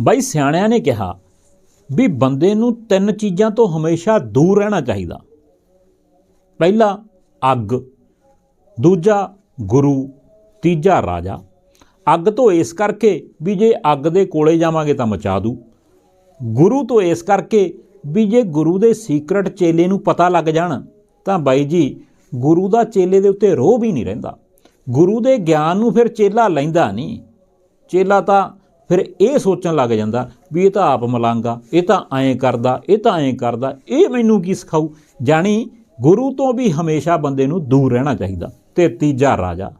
ਬਾਈ ਸਿਆਣਿਆਂ ਨੇ ਕਿਹਾ ਵੀ ਬੰਦੇ ਨੂੰ ਤਿੰਨ ਚੀਜ਼ਾਂ ਤੋਂ ਹਮੇਸ਼ਾ ਦੂਰ ਰਹਿਣਾ ਚਾਹੀਦਾ। ਪਹਿਲਾ ਅੱਗ, ਦੂਜਾ ਗੁਰੂ, ਤੀਜਾ ਰਾਜਾ। ਅੱਗ ਤੋਂ ਇਸ ਕਰਕੇ ਵੀ ਜੇ ਅੱਗ ਦੇ ਕੋਲੇ ਜਾਵਾਂਗੇ ਤਾਂ ਮਚਾ ਦੂ। ਗੁਰੂ ਤੋਂ ਇਸ ਕਰਕੇ ਵੀ ਜੇ ਗੁਰੂ ਦੇ ਸੀਕਰਟ ਚੇਲੇ ਨੂੰ ਪਤਾ ਲੱਗ ਜਾਣ ਤਾਂ ਬਾਈ ਜੀ, ਗੁਰੂ ਦਾ ਚੇਲੇ ਦੇ ਉੱਤੇ ਰੋਹ ਵੀ ਨਹੀਂ ਰਹਿੰਦਾ। ਗੁਰੂ ਦੇ ਗਿਆਨ ਨੂੰ ਫਿਰ ਚੇਲਾ ਲੈਂਦਾ ਨਹੀਂ। ਚੇਲਾ ਤਾਂ ਫਿਰ ਇਹ ਸੋਚਣ ਲੱਗ ਜਾਂਦਾ ਵੀ ਇਹ ਤਾਂ ਆਪ ਮਲੰਗਾ ਇਹ ਤਾਂ ਐਂ ਕਰਦਾ, ਇਹ ਤਾਂ ਐਂ ਕਰਦਾ, ਇਹ ਮੈਨੂੰ ਕੀ ਸਿਖਾਊ? ਜਾਣੀ ਗੁਰੂ ਤੋਂ ਵੀ ਹਮੇਸ਼ਾ ਬੰਦੇ ਨੂੰ ਦੂਰ ਰਹਿਣਾ ਚਾਹੀਦਾ ਤੇ ਤੀਜਾ ਰਾਜਾ।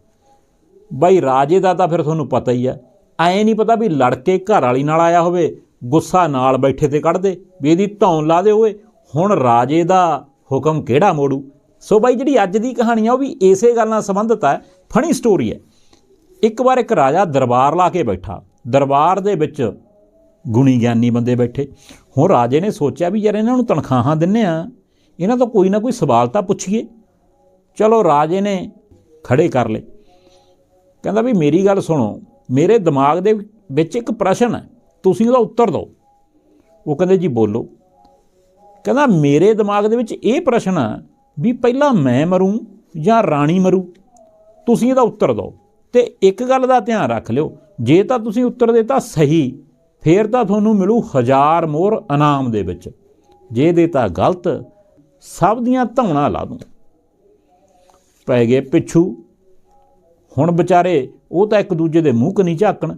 ਬਾਈ ਰਾਜੇ ਦਾ ਤਾਂ ਫਿਰ ਤੁਹਾਨੂੰ ਪਤਾ ਹੀ ਹੈ ਐ ਨਹੀਂ ਪਤਾ ਵੀ ਲੜਕੇ ਘਰ ਵਾਲੀ ਨਾਲ ਆਇਆ ਹੋਵੇ, ਗੁੱਸਾ ਨਾਲ ਬੈਠੇ ਤੇ ਕੱਢ ਦੇ, ਵੀ ਇਹਦੀ ਧੌਣ ਲਾ ਦੇ ਓਏ, ਹੁਣ ਰਾਜੇ ਦਾ ਹੁਕਮ ਕਿਹੜਾ ਮੋੜੂ? ਸੋ ਬਾਈ ਜਿਹੜੀ ਅੱਜ ਦੀ ਕਹਾਣੀ ਆ, ਉਹ ਵੀ ਇਸੇ ਗੱਲ ਨਾਲ ਸੰਬੰਧਿਤ ਹੈ ਫਣੀ ਸਟੋਰੀ ਹੈ ਇੱਕ ਵਾਰ ਇੱਕ ਰਾਜਾ ਦਰਬਾਰ ਲਾ ਕੇ ਬੈਠਾ ਦਰਬਾਰ ਦੇ ਵਿੱਚ ਗੁਣੀ ਗਿਆਨੀ ਬੰਦੇ ਬੈਠੇ। ਹੁਣ ਰਾਜੇ ਨੇ ਸੋਚਿਆ ਵੀ ਯਾਰ ਇਹਨਾਂ ਨੂੰ ਤਨਖਾਹਾਂ ਦਿੰਨੇ ਆ। ਇਹਨਾਂ ਤੋਂ ਕੋਈ ਨਾ ਕੋਈ ਸਵਾਲ ਤਾਂ ਪੁੱਛੀਏ। ਚਲੋ ਰਾਜੇ ਨੇ ਖੜੇ ਕਰ ਲਏ। ਕਹਿੰਦਾ ਵੀ ਮੇਰੀ ਗੱਲ ਸੁਣੋ, ਮੇਰੇ ਦਿਮਾਗ ਦੇ ਵਿੱਚ ਇੱਕ ਪ੍ਰਸ਼ਨ ਹੈ, ਤੁਸੀਂ ਉਹਦਾ ਉੱਤਰ ਦਿਓ। ਉਹ ਕਹਿੰਦੇ ਜੀ ਬੋਲੋ। ਕਹਿੰਦਾ ਮੇਰੇ ਦਿਮਾਗ ਦੇ ਵਿੱਚ ਇਹ ਪ੍ਰਸ਼ਨ ਆ ਵੀ ਪਹਿਲਾਂ ਮੈਂ ਮਰੂੰ ਜਾਂ ਰਾਣੀ ਮਰੂ? ਤੁਸੀਂ ਇਹਦਾ ਉੱਤਰ ਦਿਓ ਤੇ ਇੱਕ ਗੱਲ ਦਾ ਧਿਆਨ ਰੱਖ ਲਿਓ। ਜੇ ਤਾਂ ਤੁਸੀਂ ਉੱਤਰ ਦਿੱਤਾ ਸਹੀ, ਫੇਰ ਤਾਂ ਤੁਹਾਨੂੰ ਮਿਲੂ ਹਜ਼ਾਰ ਮੋਹਰ ਇਨਾਮ ਦੇ ਵਿੱਚ। ਜੇ ਦਿੱਤਾ ਗਲਤ, ਸਭ ਦੀਆਂ ਧੌਣਾ ਲਾ ਦੂੰ। ਪੈ ਗਏ ਪਿੱਛੂ। ਹੁਣ ਵਿਚਾਰੇ, ਉਹ ਤਾਂ ਇੱਕ ਦੂਜੇ ਦੇ ਮੂੰਹ ਨਹੀਂ ਝਾਕਣ।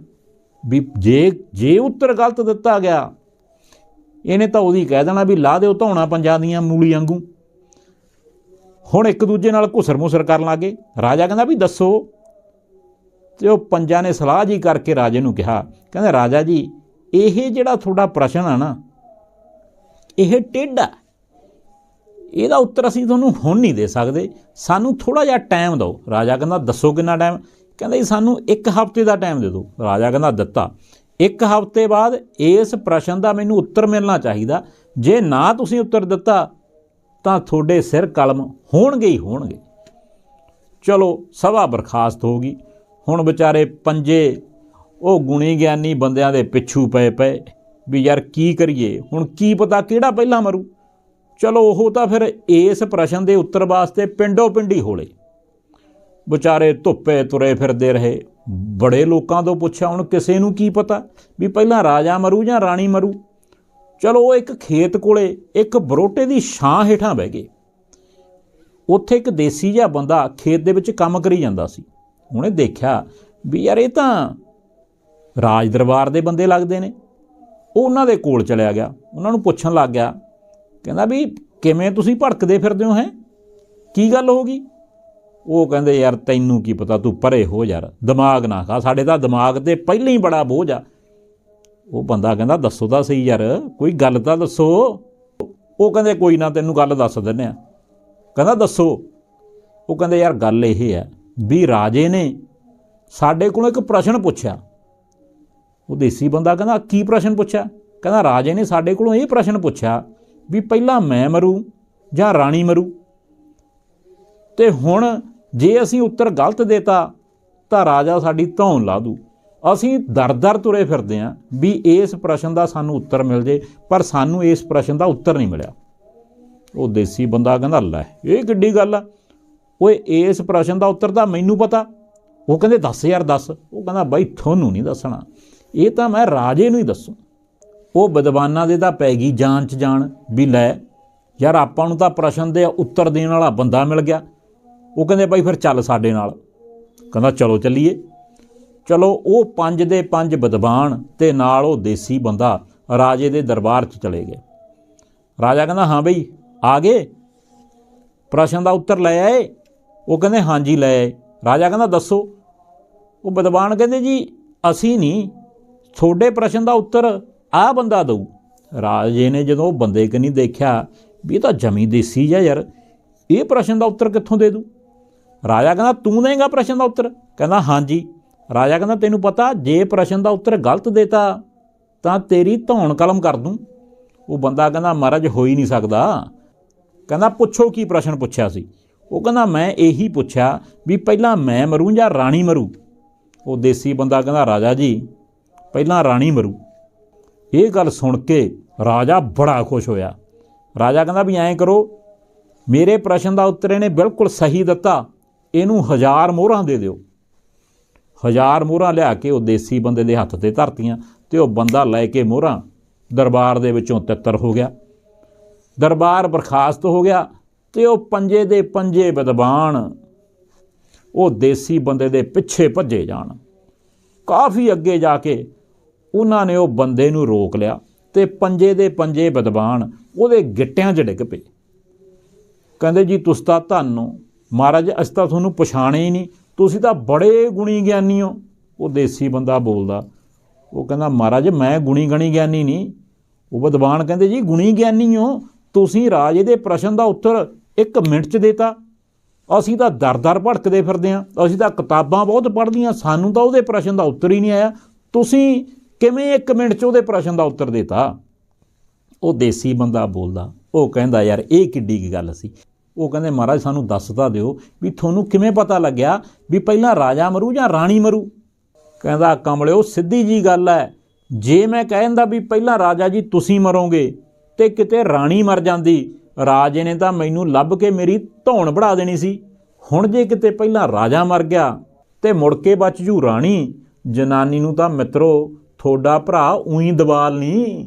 ਵੀ ਜੇ ਜੇ ਉੱਤਰ ਗਲਤ ਦਿੱਤਾ ਗਿਆ, ਇਹਨੇ ਤਾਂ ਉਹਦੀ ਕਹਿ ਦੇਣਾ ਵੀ ਲਾ ਦਿਓ ਧੌਣਾ ਪੰਜਾਂ ਦੀਆਂ ਮੂਲੀ ਵਾਂਗੂ। ਹੁਣ ਇੱਕ ਦੂਜੇ ਨਾਲ ਘੁਸਰ ਮੁਸਰ ਕਰਨ ਲੱਗੇ ਰਾਜਾ ਕਹਿੰਦਾ ਵੀ ਦੱਸੋ ਤੇ ਉਹ ਪੰਜਾਂ ਨੇ ਸਲਾਹ ਜੀ ਕਰਕੇ ਰਾਜੇ ਨੂੰ ਕਿਹਾ, ਕਹਿੰਦਾ, ਰਾਜਾ ਜੀ, ਇਹ ਜਿਹੜਾ ਤੁਹਾਡਾ ਪ੍ਰਸ਼ਨ ਆ ਨਾ, ਇਹ ਟੇਢਾ ਇਹਦਾ ਉੱਤਰ ਅਸੀਂ ਤੁਹਾਨੂੰ ਹੁਣ ਨਹੀਂ ਦੇ ਸਕਦੇ। ਸਾਨੂੰ ਥੋੜਾ ਜਿਹਾ ਟਾਈਮ ਦਿਓ। ਰਾਜਾ ਕਹਿੰਦਾ, ਦੱਸੋ ਕਿੰਨਾ ਟਾਈਮ? ਕਹਿੰਦਾ ਜੀ, ਸਾਨੂੰ ਇੱਕ ਹਫ਼ਤੇ ਦਾ ਟਾਈਮ ਦੇ ਦਿਓ। ਰਾਜਾ ਕਹਿੰਦਾ, ਦਿੱਤਾ। ਇੱਕ ਹਫ਼ਤੇ ਬਾਅਦ ਇਸ ਪ੍ਰਸ਼ਨ ਦਾ ਮੈਨੂੰ ਉੱਤਰ ਮਿਲਣਾ ਚਾਹੀਦਾ। ਜੇ ਨਾ ਤੁਸੀਂ ਉੱਤਰ ਦਿੱਤਾ, ਤਾਂ ਤੁਹਾਡੇ ਸਿਰ ਕਲਮ ਹੋਣਗੇ ਹੀ ਹੋਣਗੇ। ਚਲੋ, ਸਭਾ ਬਰਖਾਸਤ ਹੋ ਗਈ। ਹੁਣ ਵਿਚਾਰੇ ਪੰਜੇ, ਉਹ ਗੁਣੀ ਗਿਆਨੀ ਬੰਦਿਆਂ ਦੇ ਪਿੱਛੂ ਪਏ ਪਏ, ਵੀ ਯਾਰ ਕੀ ਕਰੀਏ? ਹੁਣ ਕੀ ਪਤਾ ਕਿਹੜਾ ਪਹਿਲਾਂ ਮਰੂ? ਚਲੋ ਉਹ ਤਾਂ ਫਿਰ ਇਸ ਪ੍ਰਸ਼ਨ ਦੇ ਉੱਤਰ ਵਾਸਤੇ ਪਿੰਡੋ ਪਿੰਡੀ ਹੋਲੇ। ਵਿਚਾਰੇ ਧੁੱਪੇ ਤੁਰੇ ਫਿਰਦੇ ਰਹੇ। ਬੜੇ ਲੋਕਾਂ ਤੋਂ ਪੁੱਛਿਆ, ਹੁਣ ਕਿਸੇ ਨੂੰ ਕੀ ਪਤਾ ਵੀ ਪਹਿਲਾਂ ਰਾਜਾ ਮਰੂ ਜਾਂ ਰਾਣੀ ਮਰੂ? ਚਲੋ ਉਹ ਇੱਕ ਖੇਤ ਕੋਲੇ, ਇੱਕ ਬਰੋਟੇ ਦੀ ਛਾਂ ਹੇਠਾਂ ਬਹਿ ਗਏ। ਉੱਥੇ ਇੱਕ ਦੇਸੀ ਜਿਹਾ ਬੰਦਾ ਖੇਤ ਦੇ ਵਿੱਚ ਕੰਮ ਕਰੀ ਜਾਂਦਾ ਸੀ। ਉਹਨੇ ਦੇਖਿਆ ਵੀ ਯਾਰ ਇਹ ਤਾਂ ਰਾਜ ਦਰਬਾਰ ਦੇ ਬੰਦੇ ਲੱਗਦੇ ਨੇ। ਉਹ ਉਹਨਾਂ ਦੇ ਕੋਲ ਚਲਿਆ ਗਿਆ, ਉਹਨਾਂ ਨੂੰ ਪੁੱਛਣ ਲੱਗ ਗਿਆ। ਕਹਿੰਦਾ ਵੀ ਕਿਵੇਂ ਤੁਸੀਂ ਭੜਕਦੇ ਫਿਰਦੇ ਹੋ, ਹੈ? ਕੀ ਗੱਲ ਹੋ ਗਈ? ਉਹ ਕਹਿੰਦੇ, ਯਾਰ ਤੈਨੂੰ ਕੀ ਪਤਾ, ਤੂੰ ਪਰੇ ਹੋ ਯਾਰ, ਦਿਮਾਗ ਨਾ ਖਾ, ਸਾਡੇ ਤਾਂ ਦਿਮਾਗ ਤੇ ਪਹਿਲਾਂ ਹੀ ਬੜਾ ਬੋਝ ਆ। ਉਹ ਬੰਦਾ ਕਹਿੰਦਾ, ਦੱਸੋ ਤਾਂ ਸਹੀ ਯਾਰ, ਕੋਈ ਗੱਲ ਤਾਂ ਦੱਸੋ। ਉਹ ਕਹਿੰਦੇ, ਕੋਈ ਨਾ, ਤੈਨੂੰ ਗੱਲ ਦੱਸ ਦਿੰਨੇ ਆ ਕਹਿੰਦਾ, ਦੱਸੋ। ਉਹ ਕਹਿੰਦੇ, ਯਾਰ ਗੱਲ ਇਹ ਹੈ ਵੀ ਰਾਜੇ ਨੇ ਸਾਡੇ ਕੋਲੋਂ ਇੱਕ ਪ੍ਰਸ਼ਨ ਪੁੱਛਿਆ। ਉਹ ਦੇਸੀ ਬੰਦਾ ਕਹਿੰਦਾ, ਕੀ ਪ੍ਰਸ਼ਨ ਪੁੱਛਿਆ? ਕਹਿੰਦਾ, ਰਾਜੇ ਨੇ ਸਾਡੇ ਕੋਲੋਂ ਇਹ ਪ੍ਰਸ਼ਨ ਪੁੱਛਿਆ ਵੀ ਪਹਿਲਾਂ ਮੈਂ ਮਰੂ ਜਾਂ ਰਾਣੀ ਮਰੂ? ਤੇ ਹੁਣ ਜੇ ਅਸੀਂ ਉੱਤਰ ਗਲਤ ਦੇਤਾ, ਤਾਂ ਰਾਜਾ ਸਾਡੀ ਧੌਣ ਲਾ ਦੂ। ਅਸੀਂ ਦਰ-ਦਰ ਤੁਰੇ ਫਿਰਦੇ ਆਂ ਵੀ ਇਸ ਪ੍ਰਸ਼ਨ ਦਾ ਸਾਨੂੰ ਉੱਤਰ ਮਿਲ ਜੇ, ਪਰ ਸਾਨੂੰ ਇਸ ਪ੍ਰਸ਼ਨ ਦਾ ਉੱਤਰ ਨਹੀਂ ਮਿਲਿਆ। ਉਹ ਦੇਸੀ ਬੰਦਾ ਕਹਿੰਦਾ, ਲੈ, ਇਹ ਕਿੱਡੀ ਗੱਲ ਆ। ਓਏ, ਇਸ ਪ੍ਰਸ਼ਨ ਦਾ ਉੱਤਰ ਤਾਂ ਮੈਨੂੰ ਪਤਾ। ਉਹ ਕਹਿੰਦੇ, ਦੱਸ ਯਾਰ, ਦੱਸ। ਉਹ ਕਹਿੰਦਾ, ਬਾਈ, ਤੁਹਾਨੂੰ ਨਹੀਂ ਦੱਸਣਾ। ਇਹ ਤਾਂ ਮੈਂ ਰਾਜੇ ਨੂੰ ਹੀ ਦੱਸੂ। ਉਹ ਵਿਦਵਾਨਾਂ ਦੇ ਤਾਂ ਪੈ ਗਈ ਜਾਨ ਚ ਜਾਨ ਵੀ ਲੈ, ਯਾਰ ਆਪਾਂ ਨੂੰ ਤਾਂ ਪ੍ਰਸ਼ਨ ਦੇ ਉੱਤਰ ਦੇਣ ਵਾਲਾ ਬੰਦਾ ਮਿਲ ਗਿਆ। ਉਹ ਕਹਿੰਦੇ, ਬਾਈ, ਫਿਰ ਚੱਲ ਸਾਡੇ ਨਾਲ। ਕਹਿੰਦਾ, ਚਲੋ ਚੱਲੀਏ। ਚਲੋ, ਉਹ ਪੰਜ ਦੇ ਪੰਜ ਵਿਦਵਾਨ ਤੇ ਨਾਲ ਉਹ ਦੇਸੀ ਬੰਦਾ ਰਾਜੇ ਦੇ ਦਰਬਾਰ 'ਚ ਚਲੇ ਗਏ। ਰਾਜਾ ਕਹਿੰਦਾ, ਹਾਂ ਬਈ, ਆ ਗਏ? ਪ੍ਰਸ਼ਨ ਦਾ ਉੱਤਰ ਲੈ ਆਏ। ਉਹ ਕਹਿੰਦੇ, ਹਾਂਜੀ, ਲੈ ਆਏ। ਰਾਜਾ ਕਹਿੰਦਾ, ਦੱਸੋ। ਉਹ ਵਿਦਵਾਨ ਕਹਿੰਦੇ, ਜੀ, ਅਸੀਂ ਨਹੀਂ। ਤੁਹਾਡੇ ਪ੍ਰਸ਼ਨ ਦਾ ਉੱਤਰ ਆਹ ਬੰਦਾ ਦਊ। ਰਾਜੇ ਨੇ ਜਦੋਂ ਬੰਦੇ ਕਨੀ ਦੇਖਿਆ, ਵੀ ਇਹ ਤਾਂ ਜਮੀ ਦੇਸੀ ਜਿਹਾ ਯਾਰ, ਇਹ ਪ੍ਰਸ਼ਨ ਦਾ ਉੱਤਰ ਕਿੱਥੋਂ ਦੇ ਦੂ ਰਾਜਾ ਕਹਿੰਦਾ, ਤੂੰ ਦੇਂਗਾ ਪ੍ਰਸ਼ਨ ਦਾ ਉੱਤਰ? ਕਹਿੰਦਾ, ਹਾਂਜੀ। ਰਾਜਾ ਕਹਿੰਦਾ, ਤੈਨੂੰ ਪਤਾ, ਜੇ ਪ੍ਰਸ਼ਨ ਦਾ ਉੱਤਰ ਗਲਤ ਦੇਤਾ, ਤਾਂ ਤੇਰੀ ਧੌਣ ਕਲਮ ਕਰ ਦੂੰ। ਉਹ ਬੰਦਾ ਕਹਿੰਦਾ, ਮਹਾਰਾਜ, ਹੋ ਹੀ ਨਹੀਂ ਸਕਦਾ। ਕਹਿੰਦਾ, ਪੁੱਛੋ ਕੀ ਪ੍ਰਸ਼ਨ ਪੁੱਛਿਆ ਸੀ? ਉਹ ਕਹਿੰਦਾ, ਮੈਂ ਇਹੀ ਪੁੱਛਿਆ ਵੀ ਪਹਿਲਾਂ ਮੈਂ ਮਰੂੰ ਜਾਂ ਰਾਣੀ ਮਰੂ? ਉਹ ਦੇਸੀ ਬੰਦਾ ਕਹਿੰਦਾ, ਰਾਜਾ ਜੀ, ਪਹਿਲਾਂ ਰਾਣੀ ਮਰੂ। ਇਹ ਗੱਲ ਸੁਣ ਕੇ ਰਾਜਾ ਬੜਾ ਖੁਸ਼ ਹੋਇਆ। ਰਾਜਾ ਕਹਿੰਦਾ ਵੀ ਐਂ ਕਰੋ, ਮੇਰੇ ਪ੍ਰਸ਼ਨ ਦਾ ਉੱਤਰ ਇਹਨੇ ਬਿਲਕੁਲ ਸਹੀ ਦਿੱਤਾ। ਇਹਨੂੰ ਹਜ਼ਾਰ ਮੋਹਰਾਂ ਦੇ ਦਿਓ। ਹਜ਼ਾਰ ਮੋਹਰਾਂ ਲਿਆ ਕੇ ਉਹ ਦੇਸੀ ਬੰਦੇ ਦੇ ਹੱਥ ਤੇ ਧਰਤੀਆਂ ਤੇ ਉਹ ਬੰਦਾ ਲੈ ਕੇ ਮੋਹਰਾਂ ਦਰਬਾਰ ਦੇ ਵਿੱਚੋਂ ਤਿੱਤਰ ਹੋ ਗਿਆ। ਦਰਬਾਰ ਬਰਖਾਸਤ ਹੋ ਗਿਆ। ਤੇ ਉਹ ਪੰਜੇ ਦੇ ਪੰਜੇ ਵਿਦਵਾਨ, ਉਹ ਦੇਸੀ ਬੰਦੇ ਦੇ ਪਿੱਛੇ ਭੱਜੇ ਜਾਣ। ਕਾਫੀ ਅੱਗੇ ਜਾ ਕੇ ਉਹਨਾਂ ਨੇ ਉਹ ਬੰਦੇ ਨੂੰ ਰੋਕ ਲਿਆ ਤੇ ਪੰਜੇ ਦੇ ਪੰਜੇ ਵਿਦਵਾਨ ਉਹਦੇ ਗਿੱਟਿਆਂ 'ਚ ਡਿੱਗ ਪਏ। ਕਹਿੰਦੇ ਜੀ, ਤੁਸੀਂ ਤਾਂ ਧੰਨ ਹੋ। ਮਹਾਰਾਜ, ਅਸੀਂ ਤਾਂ ਤੁਹਾਨੂੰ ਪਛਾਣੇ ਹੀ ਨਹੀਂ। ਤੁਸੀਂ ਤਾਂ ਬੜੇ ਗੁਣੀ ਗਿਆਨੀ ਹੋ। ਉਹ ਦੇਸੀ ਬੰਦਾ ਬੋਲਦਾ, ਉਹ ਕਹਿੰਦਾ, ਮਹਾਰਾਜ, ਮੈਂ ਗੁਣੀ ਗਣੀ ਗਿਆਨੀ ਨਹੀਂ। ਉਹ ਵਿਦਵਾਨ ਕਹਿੰਦੇ ਜੀ, ਗੁਣੀ ਗਿਆਨੀ ਹੋ। ਤੁਸੀਂ ਰਾਜੇ ਦੇ ਪ੍ਰਸ਼ਨ ਦਾ ਉੱਤਰ ਇੱਕ ਮਿੰਟ 'ਚ ਦੇਤਾ। ਅਸੀਂ ਤਾਂ ਦਰ-ਦਰ ਭੜਕਦੇ ਫਿਰਦੇ ਹਾਂ। ਅਸੀਂ ਤਾਂ ਕਿਤਾਬਾਂ ਬਹੁਤ ਪੜ੍ਹਦੀਆਂ ਸਾਨੂੰ ਤਾਂ ਉਹਦੇ ਪ੍ਰਸ਼ਨ ਦਾ ਉੱਤਰ ਹੀ ਨਹੀਂ ਆਇਆ। ਤੁਸੀਂ ਕਿਵੇਂ ਇੱਕ ਮਿੰਟ 'ਚ ਉਹਦੇ ਪ੍ਰਸ਼ਨ ਦਾ ਉੱਤਰ ਦੇਤਾ? ਉਹ ਦੇਸੀ ਬੰਦਾ ਬੋਲਦਾ। ਉਹ ਕਹਿੰਦਾ, ਯਾਰ, ਇਹ ਕਿੱਡੀ ਕੀ ਗੱਲ ਸੀ। ਉਹ ਕਹਿੰਦੇ, ਮਹਾਰਾਜ, ਸਾਨੂੰ ਦੱਸ ਤਾਂ ਦਿਓ ਵੀ ਤੁਹਾਨੂੰ ਕਿਵੇਂ ਪਤਾ ਲੱਗਿਆ ਵੀ ਪਹਿਲਾਂ ਰਾਜਾ ਮਰੂ ਜਾਂ ਰਾਣੀ ਮਰੂ? ਕਹਿੰਦਾ, ਕਮਲਿਓ, ਸਿੱਧੀ ਜੀ ਗੱਲ ਹੈ। ਜੇ ਮੈਂ ਕਹਿੰਦਾ ਵੀ ਪਹਿਲਾਂ ਰਾਜਾ ਜੀ ਤੁਸੀਂ ਮਰੋਗੇ ਤੇ ਕਿਤੇ ਰਾਣੀ ਮਰ ਜਾਂਦੀ ਰਾਜੇ ਨੇ ਤਾਂ ਮੈਨੂੰ ਲੱਭ ਕੇ ਮੇਰੀ ਧੌਣ ਬੜਾ ਦੇਣੀ ਸੀ। ਹੁਣ ਜੇ ਕਿਤੇ ਪਹਿਲਾਂ ਰਾਜਾ ਮਰ ਗਿਆ ਤੇ ਮੁੜ ਕੇ ਬਚ ਜੂ ਰਾਣੀ, ਜਨਾਨੀ ਨੂੰ ਤਾਂ ਮਿੱਤਰੋ ਥੋੜਾ ਭਰਾ ਉਹੀ ਦਬਾਲ ਨਹੀਂ